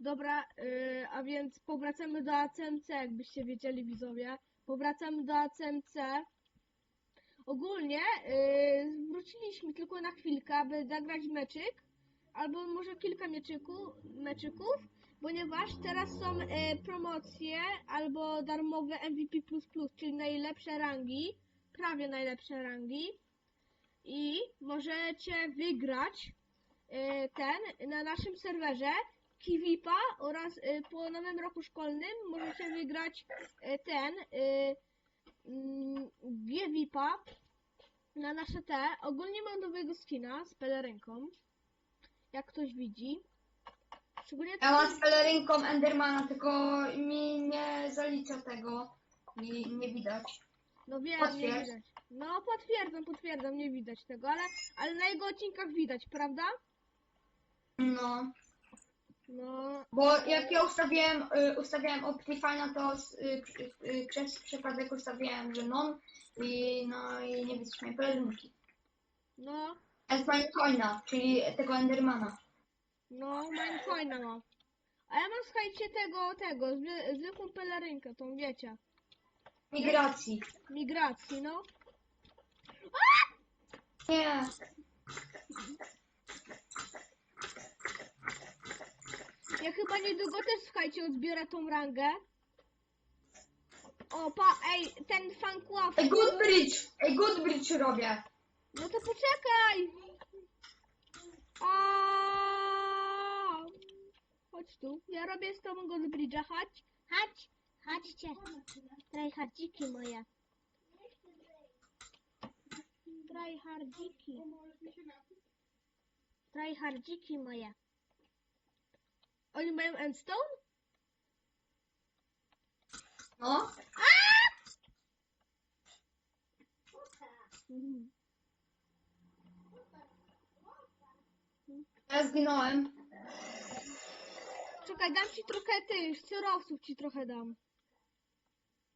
Dobra, yy, a więc powracamy do ACMC, jakbyście wiedzieli widzowie. Powracamy do ACMC. Ogólnie yy, wróciliśmy tylko na chwilkę, aby zagrać meczyk, albo może kilka mieczyku, meczyków, ponieważ teraz są yy, promocje albo darmowe MVP++, czyli najlepsze rangi, prawie najlepsze rangi. I możecie wygrać yy, ten na naszym serwerze Kiwipa oraz y, po nowym roku szkolnym możecie wygrać y, ten y, mm, Giewipa na nasze te. Ogólnie mam nowego skina z pelerynką. Jak ktoś widzi. Szczególnie Ja mam z pelerynką Endermana, tylko mi nie zalicza tego. Nie, nie widać. No wiem, nie Potwierdź. widać. No potwierdzam, potwierdzam, nie widać tego, ale, ale na jego odcinkach widać, prawda? No. No, Bo jak ja ustawiałem, y, ustawiałem Optifine'a, to z, y, y, przez przypadek ustawiałem, że non i no i nie widać mojej pelerynki. no, A z Minecoina, czyli tego Endermana. no, Minecoina mam. A ja mam, słuchajcie, tego, tego, zwy- zwykłą pelerynkę, tą wiecie. Migracji. Migracji, no. Nie. Ja chyba niedługo też, słuchajcie, odbiorę tą rangę. O, pa, ej, ten fankłaf. Ej, Goodbridge! Ej, Goodbridge robię. No to poczekaj. A. Chodź tu. Ja robię z tobą Godbridge'a, chodź. Chodź, chodźcie. Tryhardziki moje. Tryhardziki. Tryhardziki moje. Oni mają endstone? No. Ja zginąłem. Czekaj, dam ci trochę tych, surowców ci trochę dam.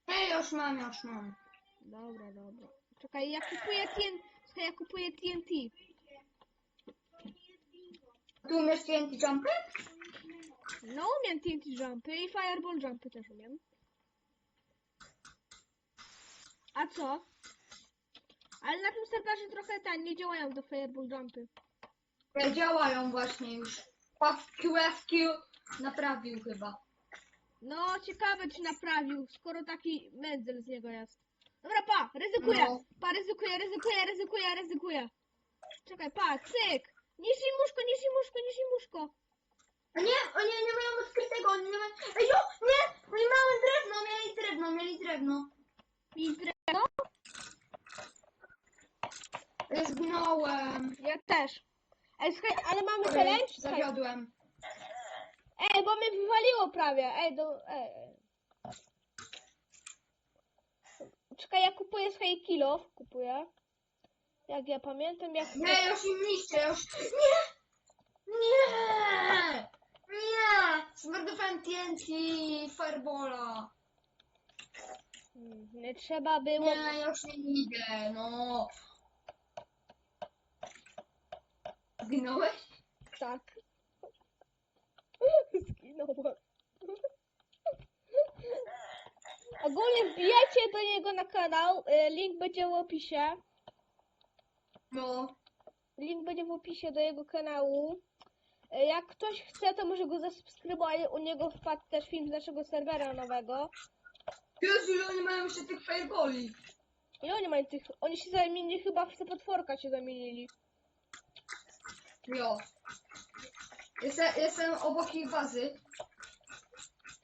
Nie, już mam, już mam. Dobra, dobra. Czekaj, ja kupuję TNT. Czekaj, ja kupuję TNT. Tu umiesz TNT jumpy? No umiem TNT jumpy i fireball jumpy też umiem. A co? Ale na tym serwerze trochę ten, nie działają do fireball jumpy. Ja działają właśnie już. QFQ naprawił chyba. No, ciekawe czy naprawił, skoro taki mędzel z niego jest. Dobra, pa, ryzykuję. No. Pa, ryzykuję, ryzykuję, ryzykuję, ryzykuję. Czekaj, pa, cyk. Niżej muszko, niżej muszko, niżej muszko. Nie, oni nie mają odkrytego, oni nie mają... Ej, jo, nie! Oni mają drewno, mieli drewno, mieli drewno. I drewno? Ja zginąłem. Ja też. Ej, słuchaj, ale mamy challenge? Słuchaj. Zawiodłem. Ej, bo mnie wywaliło prawie. Ej, do... Ej. Czekaj, ja kupuję swoje kilo. Kupuję. Jak ja pamiętam, jak... Nie, już im niszczę, już... Nie! Nie! Nie! Zmordowałem TNT Firebola. Hmm, Nie trzeba było... Nie, ja już nie idę, no. Zginąłeś? Tak. Zginąłem. Ogólnie wbijajcie do niego na kanał. y, Link będzie w opisie. No. Link będzie w opisie do jego kanału. Jak ktoś chce, to może go zasubskrybować. U niego wpadł też film z naszego serwera nowego. Jezu, ile oni mają jeszcze tych fireboli. I oni mają tych. Oni się zamienili chyba w te potworka się zamienili. Jo. Jestem, jestem obok ich bazy.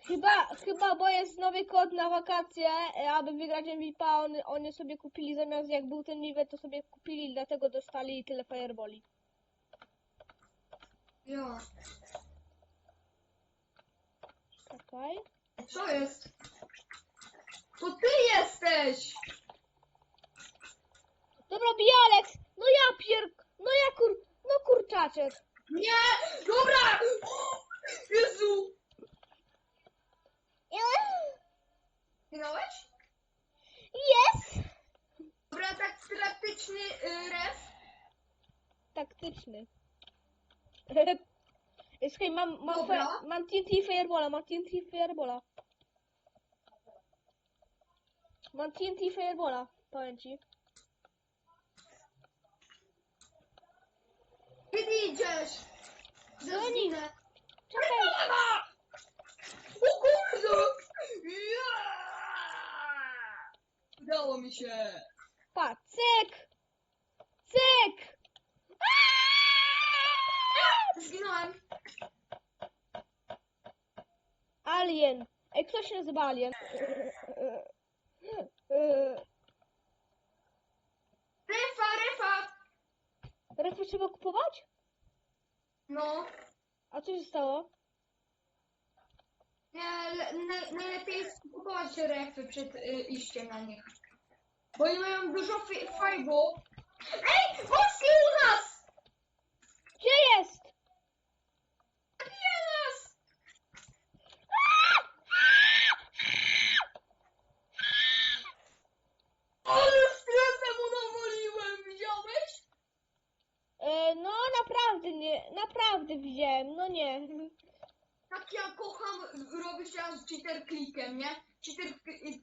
Chyba, chyba, bo jest nowy kod na wakacje, e, aby wygrać MVP, oni, oni sobie kupili zamiast jak był ten nivet, to sobie kupili, dlatego dostali tyle fireboli. Jo. Czekaj. Co jest? To ty jesteś! Dobra, bij Alex! No ja pier... No ja kur... No kurczaczek. Nie! Dobra! Jezu! Zginąłeś? Jest! Dobra, tak praktyczny y, ref. Taktyczny. Ej, słuchaj, mam, mam, Dobra. fe, mam TNT Firebola, mam TNT Firebola. Mam TNT Firebola, powiem ci. Kiedy idziesz? Zadzwonę. Czekaj, O kurde! Ja! Udało mi się. pa, cyk! Cyk! Zginąłem. Alien. Ej, kto się nazywa Alien? Refa, refa. Refy trzeba kupować? No. A co się stało? Nie, le, ne, najlepiej jest kupować refy przed y, iściem na nich. Bo oni mają dużo fi-. Ej, wąski u nas! Gdzie jest? Bije nas! Ale strefę mu nawaliłem, widziałeś? E, no naprawdę nie, naprawdę widziałem, no nie. Tak ja kocham teraz cheater klikiem, nie? Cheater,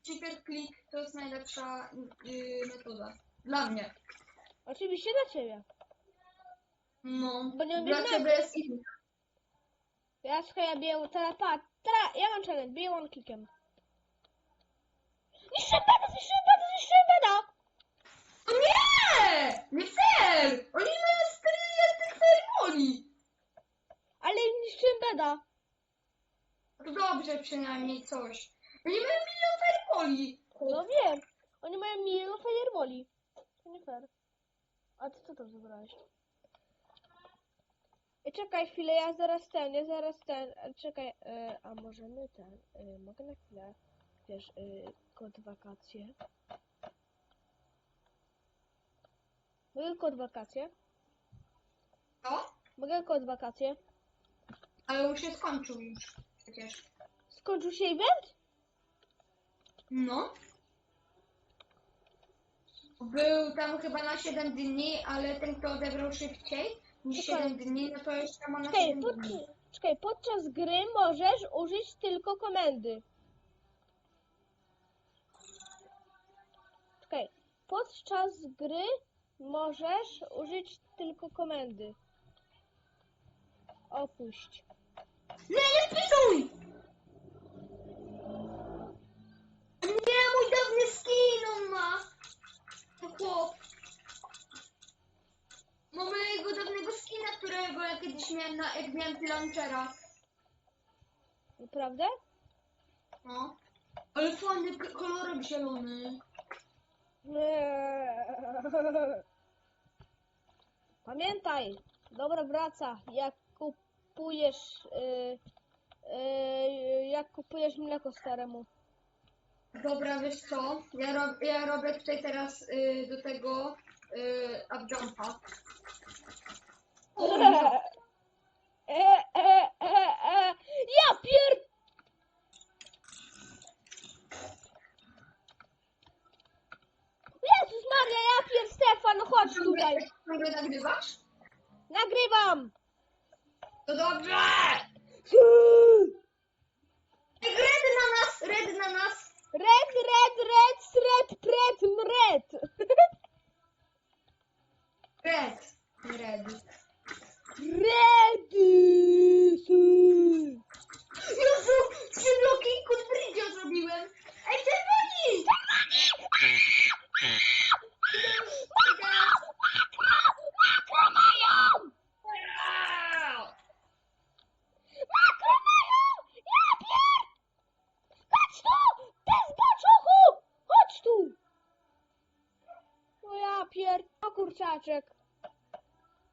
cheater click to jest najlepsza y, metoda. Dla mnie. Oczywiście dla ciebie. No. Bo nie Dla umiesz ciebie jest inny. Ja słuchaj, ja biję teraz, pa, teraz, ja mam challenge, biję one kickiem. Niszczyłem beda, zniszczyłem beda, zniszczyłem beda! O nie! Nie fair! Oni mają stylię tych ceremoni. Ale niszczyłem beda. Dobrze przynajmniej coś. Oni mają milion ceremoni. No wiem, oni mają milion fireboli. To nie fair. A ty co tam zabrałeś? Ej, czekaj chwilę, ja zaraz ten, ja zaraz ten, e, czekaj, e, a możemy ten, e, mogę na chwilę, wiesz, e, kod wakacje. Mogę kod wakacje? Co? Mogę kod wakacje? Ale już się skończył już. Przecież. Skończył się event? No. Był tam chyba na 7 dni, ale ten, kto odebrał szybciej niż Czekaj. 7 dni, no to jeszcze ma na Czekaj, 7 pod, dni. czekaj, podczas gry możesz użyć tylko komendy. Czekaj, podczas gry możesz użyć tylko komendy. Opuść. Nie, nie wpisuj! Nie, mój dawny skin on ma! To chłop. Mamy jego dawnego skina, którego ja kiedyś miałem na, jak miałem launchera. Naprawdę? No. Ale fajny k- kolorem zielony. Pamiętaj, dobra wraca, jak kupujesz, yy, yy, jak kupujesz mleko staremu. Dobra, wiesz co? Ja, rob, ja robię tutaj teraz y, do tego y, upjumpa. E, e, e, e. Ja pier... Jezus Maria, ja pier Stefan, chodź tutaj. Ciągle nagrywasz? Nagrywam. Dobrze! Ej, Red na nas! Red na nas! Red, red, red, red, pret, mred. Red! Red. Red.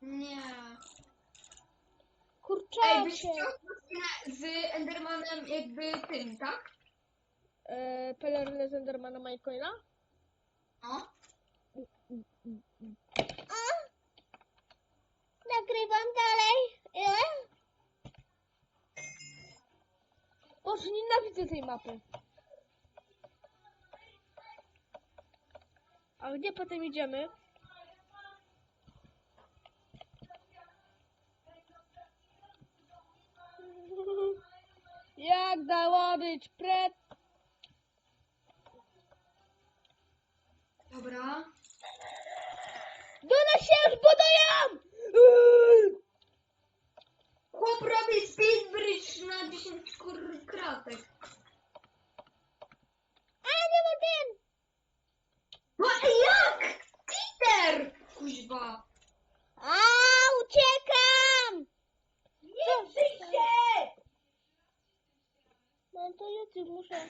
Nie. Ej, byś Kurczaczek. chciał z Endermanem jakby tym, tak? E, pelerynę z Endermana Majcoina? No. Nagrywam dalej. E? Boże, nienawidzę tej mapy. A gdzie potem idziemy? Tak założyć pret. Dobra. Dona się już budują! Chłop robi speed bridge na 10 kur- kratek. A nie ma ten! No ej, jak? Peter! Kuźba. A uciekam! Nie się! To muszę.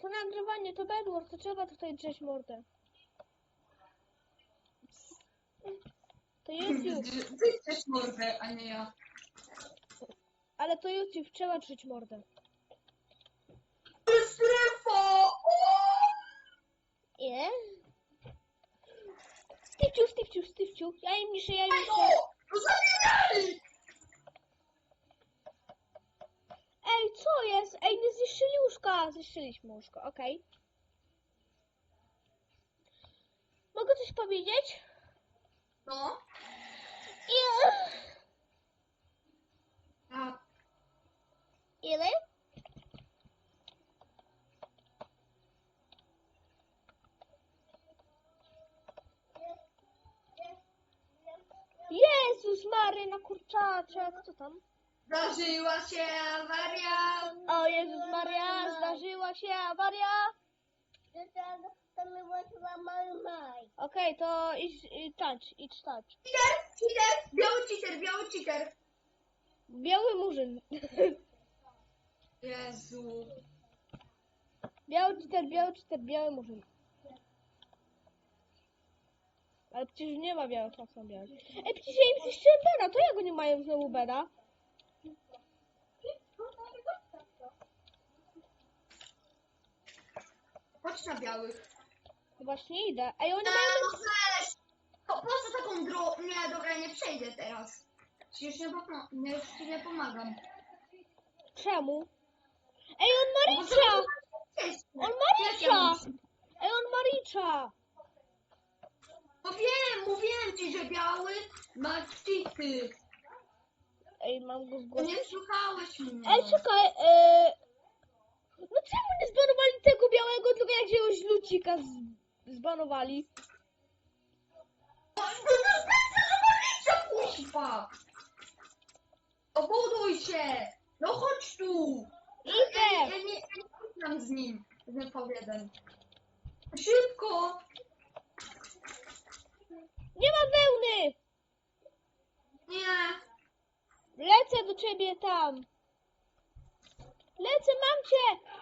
To nagrywanie to bedwar, to trzeba tutaj drzeć mordę. To YouTube, Ty chcesz mordę, a nie ja. ale to YouTube trzeba drzeć mordę. Strefa! Ile? Stywciu, stywciu, stywciu. Ja im niszę, ja im niszę. No zabierali! Łóżka. Zniszczyliśmy łóżko, okej. Mogę coś powiedzieć? No. Ile? A, Ile? Jezus Mary, na kurczaczek, co tam? Zdarzyła się awaria. O Jezus Maria, zdarzyła się awaria. To mi włączyła moją maj. Okej, to idź, idź tacz, idź tacz. Cheater, cheater, biały cheater, biały cheater. Biały murzyn. Jezu. Biały czyter, biały czyter, biały murzyn. Ale przecież nie ma białych, tak są białe. Ej, przecież ja im zniszczyłem Bena, to jak oni mają znowu Bena? Chodź na białych. No Właśnie idę. Ej, oni mają... no weź! Po, po co taką gro... Nie, dobra, nie przejdę teraz. Przecież nie, pomo- nie, już ci nie pomagam. Czemu? Ej, on ma Bo Richa! On ma Jak ja Richa! Ej, on ma Richa! No wiem, mówiłem ci, że biały ma cheaty. Ej, mam go To zgłosić. nie słuchałeś mnie. Ej, czekaj, e... No czemu nie zbanowali białego, tylko jakiegoś lucika z... zbanowali? No zobaczcie, kuźwa! Obuduj się! No chodź tu! Ja, Idę! ja, nie, poznam z nim, z V1. Szybko! Nie ma wełny! Nie! Lecę do ciebie tam! Lecę, mam cię!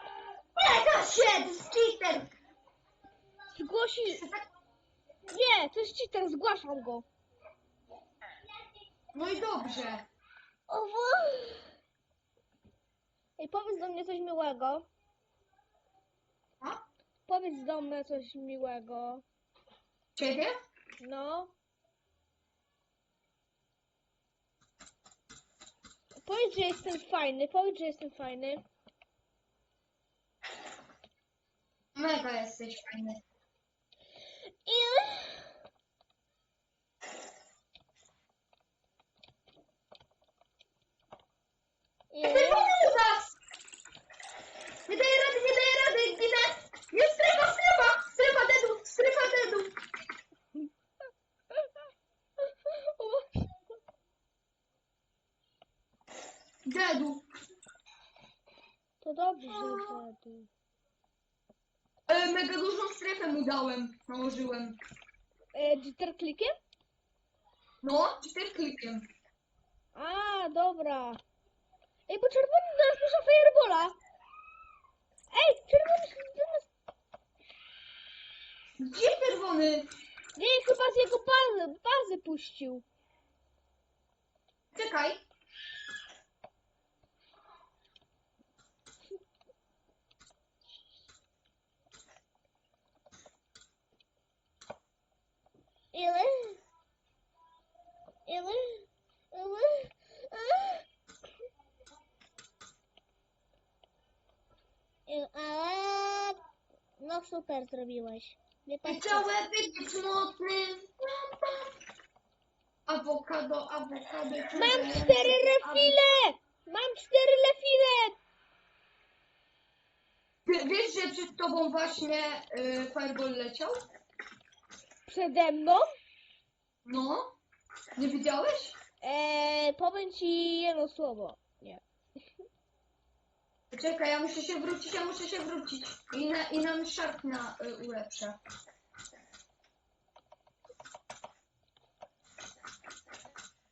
Leka się! To jest cheater! Zgłosi... Tak- Nie, to jest cheater, zgłaszam go. No i dobrze. Owo. Ej, powiedz do mnie coś miłego. A? Powiedz do mnie coś miłego. Ciebie? No. Powiedz, że jestem fajny, powiedz, że jestem fajny. Mega jesteś fajny. I... I... Ty pomóż nas! Nie daję rady, nie daję rady, nie daję... Jest strefa, strefa! Strefa dedu, strefa dedu! Dedu. To dobrze, że wtedy. E, mega dużą strefę nałożyłem. E, jitter klikiem? No, cztery klikiem. A, dobra. Ej, bo czerwony do nas puszcza firebola. Ej, czerwony do nas... Gdzie czerwony? Nie, chyba z jego bazy, bazy puścił. Czekaj. Или... Или... Или... A, no super zrobiłaś. Cały być smutny. Awokado, awokado. Mam cztery refile! Mam cztery refile! Wiesz, że przed tobą właśnie y, fireball leciał? Przede mną? No. Nie widziałeś? Eee, powiem ci jedno słowo. Nie. Czekaj, ja muszę się wrócić, ja muszę się wrócić. I, na, i nam szarp na y, ulepszę.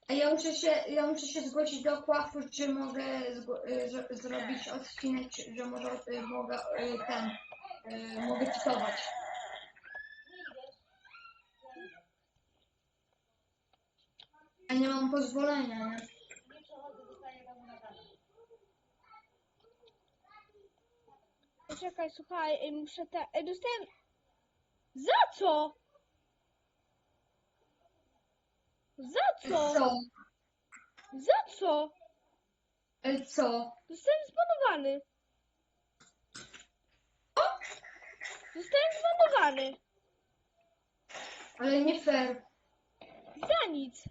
A ja muszę się, ja muszę się zgłosić do okłafu, czy mogę zgło- y, zrobić odcinek, czy- że może y, mogę y, ten, y, mogę cytować. Ja nie mam pozwolenia, nie? Poczekaj, słuchaj, ej, muszę te... Ej, dostałem... Za co? Za co? Co? Za co? E, Co? Zostałem zbanowany. Zostałem zbanowany. Ale nie fair. Za nic.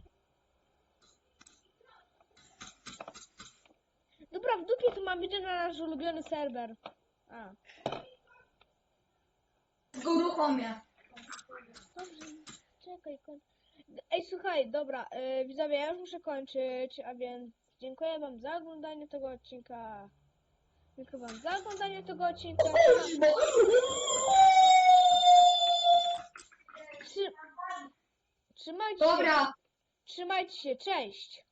W dupie to mam widzieć na nasz ulubiony serwer. A. Uruchomię. Dobrze, czekaj, koń... Ej, słuchaj, dobra, yy, widzowie, ja już muszę kończyć, a więc dziękuję wam za oglądanie tego odcinka. Dziękuję wam za oglądanie tego odcinka. Trzy... Trzymajcie się. Dobra. Trzymajcie się, cześć.